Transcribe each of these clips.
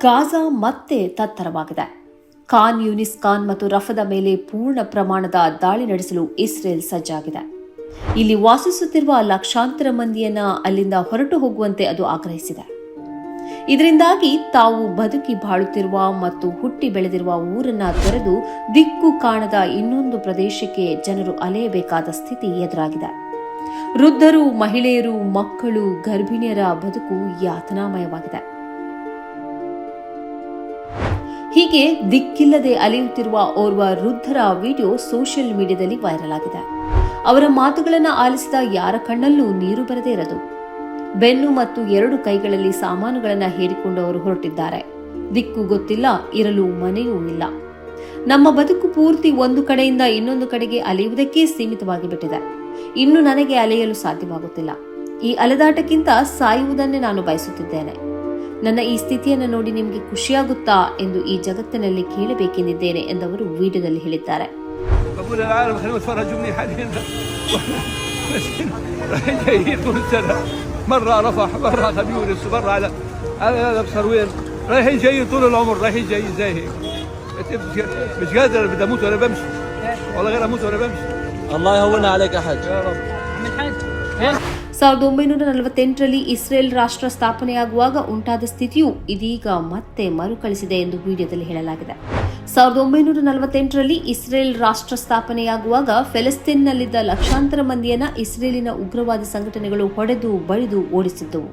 Gaza ಮತ್ತೆ ತತ್ತರವಾಗಿದೆ. ಖಾನ್ ಯೂನಿಸ್ ಖಾನ್ ಮತ್ತು ರಫದ ಮೇಲೆ ಪೂರ್ಣ ಪ್ರಮಾಣದ ದಾಳಿ ನಡೆಸಲು ಇಸ್ರೇಲ್ ಸಜ್ಜಾಗಿದೆ. ಇಲ್ಲಿ ವಾಸಿಸುತ್ತಿರುವ ಲಕ್ಷಾಂತರ ಮಂದಿಯನ್ನ ಅಲ್ಲಿಂದ ಹೊರಟು ಹೋಗುವಂತೆ ಅದು ಆಗ್ರಹಿಸಿದೆ. ಇದರಿಂದಾಗಿ ತಾವು ಬದುಕಿ ಬಾಳುತ್ತಿರುವ ಮತ್ತು ಹುಟ್ಟಿ ಬೆಳೆದಿರುವ ಊರನ್ನ ತೊರೆದು ದಿಕ್ಕು ಕಾಣದ ಇನ್ನೊಂದು ಪ್ರದೇಶಕ್ಕೆ ಜನರು ಅಲೆಯಬೇಕಾದ ಸ್ಥಿತಿ ಎದುರಾಗಿದೆ. ವೃದ್ಧರು, ಮಹಿಳೆಯರು, ಮಕ್ಕಳು, ಗರ್ಭಿಣಿಯರ ಬದುಕು ಯಾತನಾಮಯವಾಗಿದೆ. ಹೀಗೆ ದಿಕ್ಕಿಲ್ಲದೆ ಅಲೆಯುತ್ತಿರುವ ಓರ್ವ ವೃದ್ಧರ ವಿಡಿಯೋ ಸೋಷಿಯಲ್ ಮೀಡಿಯಾದಲ್ಲಿ ವೈರಲ್ ಆಗಿದೆ. ಅವರ ಮಾತುಗಳನ್ನು ಆಲಿಸಿದ ಯಾರ ಕಣ್ಣಲ್ಲೂ ನೀರು ಬರದೇ ಇರದು. ಬೆನ್ನು ಮತ್ತು ಎರಡು ಕೈಗಳಲ್ಲಿ ಸಾಮಾನುಗಳನ್ನು ಹೇರಿಕೊಂಡು ಅವರು ಹೊರಟಿದ್ದಾರೆ. ದಿಕ್ಕು ಗೊತ್ತಿಲ್ಲ, ಇರಲು ಮನೆಯೂ ಇಲ್ಲ. ನಮ್ಮ ಬದುಕು ಪೂರ್ತಿ ಒಂದು ಕಡೆಯಿಂದ ಇನ್ನೊಂದು ಕಡೆಗೆ ಅಲೆಯುವುದಕ್ಕೆ ಸೀಮಿತವಾಗಿ ಬಿಟ್ಟಿದೆ. ಇನ್ನು ನನಗೆ ಅಲೆಯಲು ಸಾಧ್ಯವಾಗುತ್ತಿಲ್ಲ. ಈ ಅಲೆದಾಟಕ್ಕಿಂತ ಸಾಯುವುದನ್ನೇ ನಾನು ಬಯಸುತ್ತಿದ್ದೇನೆ. ನನ್ನ ಈ ಸ್ಥಿತಿಯನ್ನು ನೋಡಿ ನಿಮಗೆ ಖುಷಿಯಾಗುತ್ತಾ ಎಂದು ಈ ಜಗತ್ತಿನಲ್ಲಿ ಕೇಳಬೇಕೆಂದಿದ್ದೇನೆ ಎಂದವರು ವಿಡಿಯೋದಲ್ಲಿ ಹೇಳಿದ್ದಾರೆ بقول العالم خليهم يتفرجوا مني حاليا رايحين جايين طول السنه مره رفح مره خان يونس مره على على على بصروين رايحين جايين طول العمر رايحين جايين زي هيك مش- مش قادر بدي اموت وانا بمشي والله غير اموت وانا بمشي الله يهونها عليك يا حاج يا رب ಸಾವಿರದ ಒಂಬೈನೂರ ನಲವತ್ತೆಂಟರಲ್ಲಿ ಇಸ್ರೇಲ್ ರಾಷ್ಟ್ರ ಸ್ಥಾಪನೆಯಾಗುವಾಗ ಉಂಟಾದ ಸ್ಥಿತಿಯು ಇದೀಗ ಮತ್ತೆ ಮರುಕಳಿಸಿದೆ ಎಂದು ವಿಡಿಯೋದಲ್ಲಿ ಹೇಳಲಾಗಿದೆ. ಸಾವಿರದ ಒಂಬೈನೂರ ನಲವತ್ತೆಂಟರಲ್ಲಿ ಇಸ್ರೇಲ್ ರಾಷ್ಟ್ರ ಸ್ಥಾಪನೆಯಾಗುವಾಗ ಫೆಲಸ್ತೀನ್ನಲ್ಲಿದ್ದ ಲಕ್ಷಾಂತರ ಮಂದಿಯನ್ನ ಇಸ್ರೇಲಿನ ಉಗ್ರವಾದಿ ಸಂಘಟನೆಗಳು ಹೊಡೆದು ಬಳಿದು ಓಡಿಸಿದ್ದವು.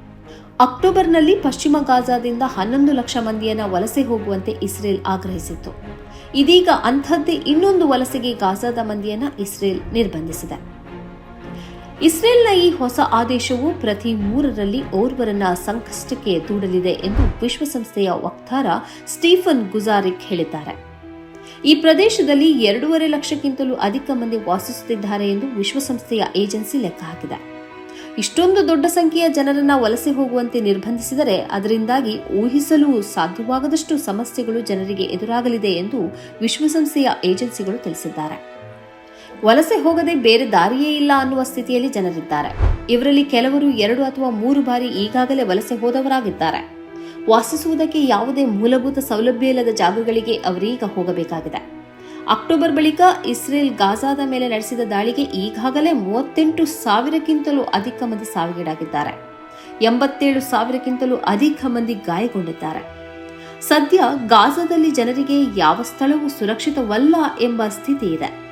ಅಕ್ಟೋಬರ್ನಲ್ಲಿ ಪಶ್ಚಿಮ ಗಾಜಾದಿಂದ ಹನ್ನೊಂದು ಲಕ್ಷ ಮಂದಿಯನ್ನ ವಲಸೆ ಹೋಗುವಂತೆ ಇಸ್ರೇಲ್ ಆಗ್ರಹಿಸಿತ್ತು. ಇದೀಗ ಅಂಥದ್ದೇ ಇನ್ನೊಂದು ವಲಸೆಗೆ ಗಾಜಾದ ಮಂದಿಯನ್ನ ಇಸ್ರೇಲ್ ನಿರ್ಬಂಧಿಸಿದೆ. ಇಸ್ರೇಲ್ನ ಈ ಹೊಸ ಆದೇಶವು ಪ್ರತಿ ಮೂರರಲ್ಲಿ ಓರ್ವರನ್ನ ಸಂಕಷ್ಟಕ್ಕೆ ದೂಡಲಿದೆ ಎಂದು ವಿಶ್ವಸಂಸ್ಥೆಯ ವಕ್ತಾರ ಸ್ಟೀಫನ್ ಗುಜಾರಿಕ್ ಹೇಳಿದ್ದಾರೆ. ಈ ಪ್ರದೇಶದಲ್ಲಿ ಎರಡೂವರೆ ಲಕ್ಷಕ್ಕಿಂತಲೂ ಅಧಿಕ ಮಂದಿ ವಾಸಿಸುತ್ತಿದ್ದಾರೆ ಎಂದು ವಿಶ್ವಸಂಸ್ಥೆಯ ಏಜೆನ್ಸಿ ಲೆಕ್ಕ ಹಾಕಿದೆ. ಇಷ್ಟೊಂದು ದೊಡ್ಡ ಸಂಖ್ಯೆಯ ಜನರನ್ನ ವಲಸೆ ಹೋಗುವಂತೆ ನಿರ್ಬಂಧಿಸಿದರೆ ಅದರಿಂದಾಗಿ ಊಹಿಸಲು ಸಾಧ್ಯವಾಗದಷ್ಟು ಸಮಸ್ಯೆಗಳು ಜನರಿಗೆ ಎದುರಾಗಲಿದೆ ಎಂದು ವಿಶ್ವಸಂಸ್ಥೆಯ ಏಜೆನ್ಸಿಗಳು ತಿಳಿಸಿದ್ದಾರೆ. ವಲಸೆ ಹೋಗದೆ ಬೇರೆ ದಾರಿಯೇ ಇಲ್ಲ ಅನ್ನುವ ಸ್ಥಿತಿಯಲ್ಲಿ ಜನರಿದ್ದಾರೆ. ಇವರಲ್ಲಿ ಕೆಲವರು ಎರಡು ಅಥವಾ ಮೂರು ಬಾರಿ ಈಗಾಗಲೇ ವಲಸೆ ಹೋದವರಾಗಿದ್ದಾರೆ. ವಾಸಿಸುವುದಕ್ಕೆ ಯಾವುದೇ ಮೂಲಭೂತ ಸೌಲಭ್ಯ ಇಲ್ಲದ ಜಾಗಗಳಿಗೆ ಅವರೀಗ ಹೋಗಬೇಕಾಗಿದೆ. ಅಕ್ಟೋಬರ್ ಬಳಿಕ ಇಸ್ರೇಲ್ ಗಾಜಾದ ಮೇಲೆ ನಡೆಸಿದ ದಾಳಿಗೆ ಈಗಾಗಲೇ ಮೂವತ್ತೆಂಟು ಸಾವಿರಕ್ಕಿಂತಲೂ ಅಧಿಕ ಮಂದಿ ಸಾವಿಗೀಡಾಗಿದ್ದಾರೆ. ಎಂಬತ್ತೇಳು ಸಾವಿರಕ್ಕಿಂತಲೂ ಅಧಿಕ ಮಂದಿ ಗಾಯಗೊಂಡಿದ್ದಾರೆ. ಸದ್ಯ ಗಾಜಾದಲ್ಲಿ ಜನರಿಗೆ ಯಾವ ಸ್ಥಳವೂ ಸುರಕ್ಷಿತವಲ್ಲ ಎಂಬ ಸ್ಥಿತಿ ಇದೆ